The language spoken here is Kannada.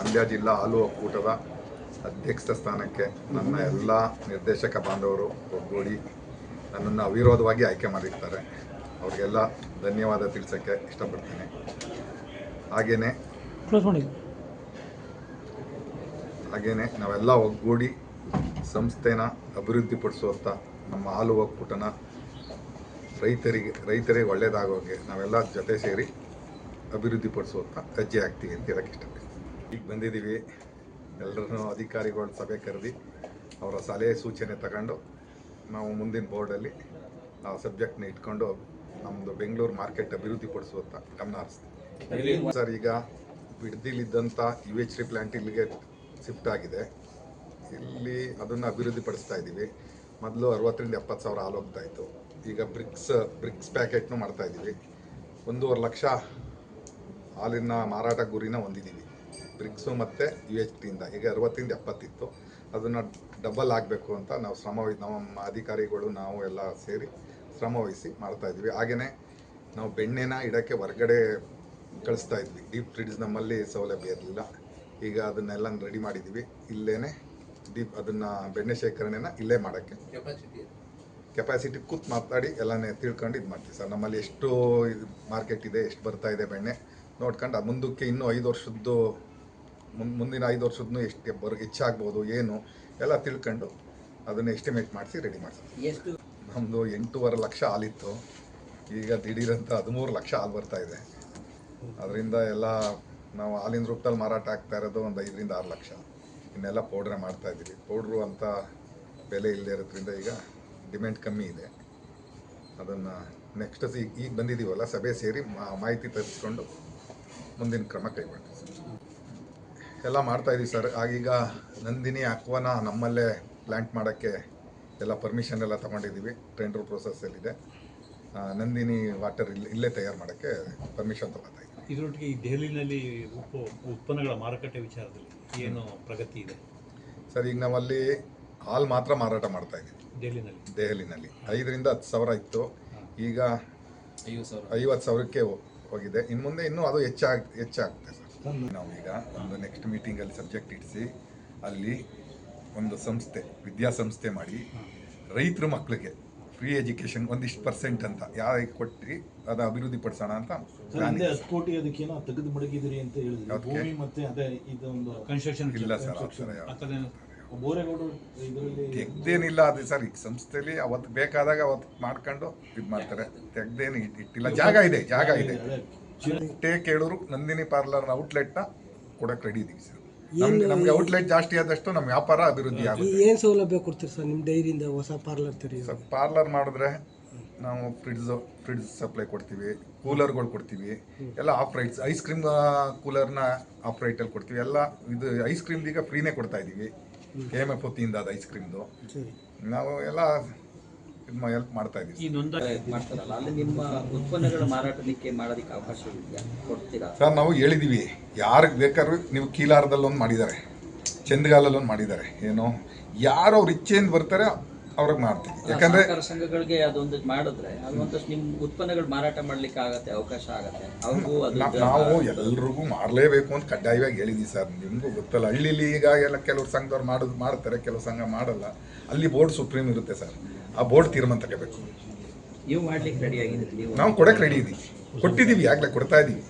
ಮಂಡ್ಯ ಜಿಲ್ಲಾ ಹಾಲು ಒಕ್ಕೂಟದ ಅಧ್ಯಕ್ಷ ಸ್ಥಾನಕ್ಕೆ ನನ್ನ ಎಲ್ಲ ನಿರ್ದೇಶಕ ಬಾಂಧವರು ಒಗ್ಗೂಡಿ ನನ್ನನ್ನು ಅವಿರೋಧವಾಗಿ ಆಯ್ಕೆ ಮಾಡಿರ್ತಾರೆ. ಅವ್ರಿಗೆಲ್ಲ ಧನ್ಯವಾದ ತಿಳಿಸೋಕ್ಕೆ ಇಷ್ಟಪಡ್ತೀನಿ. ಹಾಗೆಯೇ ಹಾಗೆಯೇ ನಾವೆಲ್ಲ ಒಗ್ಗೂಡಿ ಸಂಸ್ಥೆನ ಅಭಿವೃದ್ಧಿಪಡಿಸುವಂಥ ನಮ್ಮ ಹಾಲು ಒಕ್ಕೂಟನ ರೈತರಿಗೆ ರೈತರಿಗೆ ಒಳ್ಳೆಯದಾಗೋಗೆ ನಾವೆಲ್ಲ ಜೊತೆ ಸೇರಿ ಅಭಿವೃದ್ಧಿಪಡಿಸುವಂಥ ಹೆಜ್ಜೆ ಆಗ್ತೀವಿ ಅಂತ ಹೇಳಕ್ಕೆ ಇಷ್ಟಪಡ್ತೀನಿ. ಈಗ ಬಂದಿದ್ದೀವಿ. ಎಲ್ಲರೂ ಅಧಿಕಾರಿಗಳ ಸಭೆ ಕರೆದು ಅವರ ಸಲಹೆ ಸೂಚನೆ ತಗೊಂಡು ನಾವು ಮುಂದಿನ ಬೋರ್ಡಲ್ಲಿ ಆ ಸಬ್ಜೆಕ್ಟ್ನ ಇಟ್ಕೊಂಡು ನಮ್ಮದು ಬೆಂಗಳೂರು ಮಾರ್ಕೆಟ್ ಅಭಿವೃದ್ಧಿಪಡಿಸುವಂಥ ಗಮನ ಹರಿಸ್ತೀವಿ. ಸರ್ ಈಗ ಬಿಡ್ದಿಲಿದ್ದಂಥ ಯು ಎಚ್ ಡಿ ಪ್ಲ್ಯಾಂಟ್ ಇಲ್ಲಿಗೆ ಶಿಫ್ಟ್ ಆಗಿದೆ. ಇಲ್ಲಿ ಅದನ್ನು ಅಭಿವೃದ್ಧಿ ಪಡಿಸ್ತಾ ಇದ್ದೀವಿ. ಮೊದಲು ಅರವತ್ತರಿಂದ ಎಪ್ಪತ್ತು ಸಾವಿರ ಹಾಲು ಹೋಗ್ತಾ ಇತ್ತು. ಈಗ ಬ್ರಿಕ್ಸ್ ಬ್ರಿಕ್ಸ್ ಪ್ಯಾಕೆಟ್ನು ಮಾಡ್ತಾ ಇದ್ದೀವಿ. ಒಂದೂವರೆ ಲಕ್ಷ ಹಾಲಿನ ಮಾರಾಟ ಗುರಿನ ಹೊಂದಿದ್ದೀವಿ. ಬ್ರಿಕ್ಸು ಮತ್ತು ಯು ಎಚ್ ಟಿಯಿಂದ ಈಗ ಅರವತ್ತಿಂದ ಎಪ್ಪತ್ತಿತ್ತು. ಅದನ್ನು ಡಬಲ್ ಆಗಬೇಕು ಅಂತ ನಾವು ಶ್ರಮ ನಮ್ಮ ಅಧಿಕಾರಿಗಳು ನಾವು ಎಲ್ಲ ಸೇರಿ ಶ್ರಮ ವಹಿಸಿ ಮಾಡ್ತಾ ಇದ್ದೀವಿ. ಹಾಗೆಯೇ ನಾವು ಬೆಣ್ಣೆನ ಇಡೋಕ್ಕೆ ಹೊರಗಡೆ ಕಳಿಸ್ತಾ ಇದ್ವಿ. ಡೀಪ್ ಫ್ರಿಡ್ಜ್ ನಮ್ಮಲ್ಲಿ ಸೌಲಭ್ಯ ಇರಲಿಲ್ಲ. ಈಗ ಅದನ್ನೆಲ್ಲ ರೆಡಿ ಮಾಡಿದ್ದೀವಿ. ಇಲ್ಲೇ ಡೀಪ್ ಅದನ್ನು ಬೆಣ್ಣೆ ಶೇಖರಣೆನ ಇಲ್ಲೇ ಮಾಡೋಕ್ಕೆ. ಕೆಪಾಸಿಟಿ ಕೂತ್ ಮಾತಾಡಿ ಎಲ್ಲನೇ ತಿಳ್ಕೊಂಡು ಇದು ಮಾಡ್ತೀವಿ ಸರ್. ನಮ್ಮಲ್ಲಿ ಎಷ್ಟು ಮಾರ್ಕೆಟ್ ಇದೆ ಎಷ್ಟು ಬರ್ತಾ ಇದೆ ಬೆಣ್ಣೆ. ನೋಡ್ಕೊಂಡು ಮುಂದಕ್ಕೆ ಇನ್ನೂ ಐದು ವರ್ಷದ್ದು ಮುನ್ ಮುಂದಿನ ಐದು ವರ್ಷದ್ನು ಎಷ್ಟು ಬರ್ ಹೆಚ್ಚಾಗ್ಬೋದು ಏನು ಎಲ್ಲ ತಿಳ್ಕೊಂಡು ಅದನ್ನು ಎಸ್ಟಿಮೇಟ್ ಮಾಡಿಸಿ ರೆಡಿ ಮಾಡ್ತೀವಿ ಎಷ್ಟು? ನಮ್ಮದು ಎಂಟೂವರೆ ಲಕ್ಷ ಹಾಲಿತ್ತು. ಈಗ ದಿಢೀರಂತ ಹದಿಮೂರು ಲಕ್ಷ ಹಾಲು ಬರ್ತಾ ಇದೆ. ಅದರಿಂದ ಎಲ್ಲ ನಾವು ಹಾಲಿನ ರೂಪದಲ್ಲಿ ಮಾರಾಟ ಆಗ್ತಾ ಇರೋದು ಒಂದು ಐದರಿಂದ ಆರು ಲಕ್ಷ. ಇನ್ನೆಲ್ಲ ಪೌಡ್ರೆ ಮಾಡ್ತಾ ಇದ್ದೀವಿ. ಪೌಡ್ರು ಅಂತ ಬೆಲೆ ಇಲ್ಲದೆ ಇರೋದ್ರಿಂದ ಈಗ ಡಿಮ್ಯಾಂಡ್ ಕಮ್ಮಿ ಇದೆ. ಅದನ್ನು ನೆಕ್ಸ್ಟ್ ಈಗ ಈಗ ಬಂದಿದ್ದೀವಲ್ಲ ಸಭೆ ಸೇರಿ ಮಾ- ಮಾಹಿತಿ ತರಿಸ್ಕೊಂಡು ಮುಂದಿನ ಕ್ರಮ ಕೈಗೊಳ್ತೀವಿ ಎಲ್ಲ ಮಾಡ್ತಾ ಇದೀವಿ ಸರ್. ಆಗೀಗ ನಂದಿನಿ ಅಕ್ವನ ನಮ್ಮಲ್ಲೇ ಪ್ಲ್ಯಾಂಟ್ ಮಾಡೋಕ್ಕೆ ಎಲ್ಲ ಪರ್ಮಿಷನ್ ಎಲ್ಲ ತಗೊಂಡಿದ್ದೀವಿ ಟೆಂಡರ್ ಪ್ರೊಸೆಸ್ಸಲ್ಲಿದೆ ಎಲ್ಲಿದೆ ನಂದಿನಿ ವಾಟರ್ ಇಲ್ಲಿ ಇಲ್ಲೇ ತಯಾರು ಮಾಡೋಕ್ಕೆ ಪರ್ಮಿಷನ್ ತಗೊಳ್ತಾ ಇದ್ದೀವಿ. ಇದರೊಟ್ಟಿಗೆ ಈ ದೆಹಲಿನಲ್ಲಿ ಉಪ್ಪು ಉತ್ಪನ್ನಗಳ ಮಾರುಕಟ್ಟೆ ವಿಚಾರದಲ್ಲಿ ಏನು ಪ್ರಗತಿ ಇದೆ? ಸರ್ ಈಗ ನಾವಲ್ಲಿ ಹಾಲು ಮಾತ್ರ ಮಾರಾಟ ಮಾಡ್ತಾ ಇದ್ದೀವಿ. ದೆಹಲಿನಲ್ಲಿ? ದೆಹಲಿನಲ್ಲಿ. ಐದರಿಂದ ಹತ್ತು ಸಾವಿರ ಇತ್ತು. ಈಗ ಐವತ್ತು ಸಾವಿರಕ್ಕೆ ಹೋ- ಹೋಗಿದೆ. ಇನ್ನು ಮುಂದೆ ಇನ್ನೂ ಅದು ಹೆಚ್ಚಾಗ್ ಹೆಚ್ಚಾಗುತ್ತೆ ಸರ್. ನಾವೀಗ ಒಂದು ನೆಕ್ಸ್ಟ್ ಮೀಟಿಂಗಲ್ಲಿ ಸಬ್ಜೆಕ್ಟ್ ಇಡಿಸಿ ಅಲ್ಲಿ ಒಂದು ಸಂಸ್ಥೆ ವಿದ್ಯಾಸಂಸ್ಥೆ ಮಾಡಿ ರೈತರ ಮಕ್ಕಳಿಗೆ ಫ್ರೀ ಎಜುಕೇಶನ್ ಒಂದಿಷ್ಟು ಪರ್ಸೆಂಟ್ ಅಂತ ಯಾರಿಗೆ ಕೊಟ್ಟು ಅದು ಅಭಿವೃದ್ಧಿ ಪಡಿಸೋಣ ಅಂತ ಹತ್ತು ಕೋಟಿ ಅದಕ್ಕೇನೋ ತೆಗೆದು ಮಡಗಿದಿರಿ ಅಂತ ಹೇಳಿದ್ರು. ಭೂಮಿ ಮತ್ತೆ ಅದೇ ಇದೊಂದು ಕನ್ಸ್ಟ್ರಕ್ಷನ್ ಇಲ್ಲ ಸರ್ ಆ ಥರ ಯಾವ- ಆ ಥರ ಏನು? ಬೋರೇಗೌಡರು ಇದರಲ್ಲಿ ತೆಗ್ದೇನಿಲ್ಲ ಅದು ಸರ್ ಈಗ ಸಂಸ್ಥೆಲಿ ಅವತ್ತು ಬೇಕಾದಾಗ ಅವತ್ತು ಮಾಡ್ಕೊಂಡು ಇದು ಮಾಡ್ತಾರೆ. ತೆಗ್ದೇನು ಇಟ್- ಇಟ್ಟಿಲ್ಲ. ಜಾಗ ಇದೆ ಜಾಗ ಇದೆ. ಟೇ ಹೇಳೋರು ನಂದಿನಿ ಪಾರ್ಲರ್ನ ಔಟ್ಲೆಟ್ನ ಕೊಡಕ್ಕೆ ರೆಡಿ ಇದೀವಿ ಸರ್ ನಮ್ಗೆ ನಮ್ಗೆ ಔಟ್ಲೆಟ್ ಜಾಸ್ತಿ ಆದಷ್ಟು ನಮ್ಮ ವ್ಯಾಪಾರ ಅಭಿವೃದ್ಧಿ ಆಗುತ್ತೆ. ಏನು ಸೌಲಭ್ಯ ಕೊಡ್ತೀರಿ ಸರ್ ನಿಮ್ಮ ಡೈರಿಯಿಂದ ಹೊಸ ಪಾರ್ಲರ್ ತೆರೆಯೋದು ಸರ್ ಪಾರ್ಲರ್ ಮಾಡಿದ್ರೆ ನಾವು ಫ್ರಿಡ್ಜ್ ಫ್ರಿಡ್ಜ್ ಸಪ್ಲೈ ಕೊಡ್ತೀವಿ ಕೂಲರ್ಗಳು ಕೊಡ್ತೀವಿ ಎಲ್ಲ ಆಫ್ ರೈಟ್ಸ್ ಐಸ್ ಕ್ರೀಮ್ ಕೂಲರ್ನ ಆಫ್ ರೈಟಲ್ಲಿ ಕೊಡ್ತೀವಿ. ಎಲ್ಲ ಇದು ಐಸ್ ಕ್ರೀಮ್ ಈಗ ಫ್ರೀನೇ ಕೊಡ್ತಾ ಇದ್ದೀವಿ ಕೆ ಎಂ ಎಫ್ ವತಿಯಿಂದ ಅದು ಐಸ್ ಕ್ರೀಮ್ದು ನಾವು ಎಲ್ಲ ಹೆಲ್ಪ್ ಮಾಡ್ತಾ ಈ ಇದ್ದೀವಿ ಮಾಡ್ತಾರಲ್ಲ ಅಲ್ಲಿ ನಿಮ್ಮ ಉತ್ಪನ್ನಗಳ ಮಾರಾಟಕ್ಕೆ ಮಾಡೋದಕ್ಕೆ ಅವಕಾಶ ಇದೆಯಾ? ಕೊಡ್ತೀರಾ? ಸರ್ ನಾವು ಹೇಳಿದೀವಿ ಯಾರಿಗೆ ಬೇಕಾದ್ರೂ ನೀವು ಕೀಲಾರದಲ್ಲಿ ಒಂದು ಮಾಡಿದ್ದಾರೆ ಚಂದಗಾಲಲ್ಲಿ ಒಂದು ಮಾಡಿದ್ದಾರೆ ಏನು ಯಾರು ಅವ್ರ ಇಚ್ಛೆಯಿಂದ ಬರ್ತಾರೆ ಅವ್ರಿಗೆ ಮಾಡ್ತೀವಿ. ಯಾಕಂದ್ರೆ ಸಂಘಗಳಿಗೆ ಅದೊಂದು ಮಾಡಿದ್ರೆ ನಿಮ್ ಉತ್ಪನ್ನಗಳು ಮಾರಾಟ ಮಾಡ್ಲಿಕ್ಕೆ ಆಗತ್ತೆ ಅವಕಾಶ ಆಗತ್ತೆ. ಅವ್ರಿಗೂ ಅದು ನಾವು ಎಲ್ರಿಗೂ ಮಾರಲೇಬೇಕು ಅಂತ ಕಡ್ಡಾಯವಾಗಿ ಹೇಳಿದೀವಿ ಸರ್. ನಿಮಗೂ ಗೊತ್ತಲ್ಲ ಹಳ್ಳಿಲಿ ಈಗ ಎಲ್ಲ ಕೆಲವ್ರು ಸಂಘದವ್ರು ಮಾಡೋದು ಮಾಡ್ತಾರೆ ಕೆಲವು ಸಂಘ ಮಾಡಲ್ಲ. ಅಲ್ಲಿ ಬೋರ್ಡ್ ಸುಪ್ರೀಂ ಇರುತ್ತೆ ಸರ್. ಆ ಬೋರ್ಡ್ ತೀರ್ಮಾನ ತಗೋಬೇಕು. ನೀವು? ಕೊಡಕ್ಕೆ ರೆಡಿ ಇದ್ದೀವಿ ಕೊಟ್ಟಿದ್ದೀವಿ ಆಗ್ಲೇ ಕೊಡ್ತಾ ಇದ್ದೀವಿ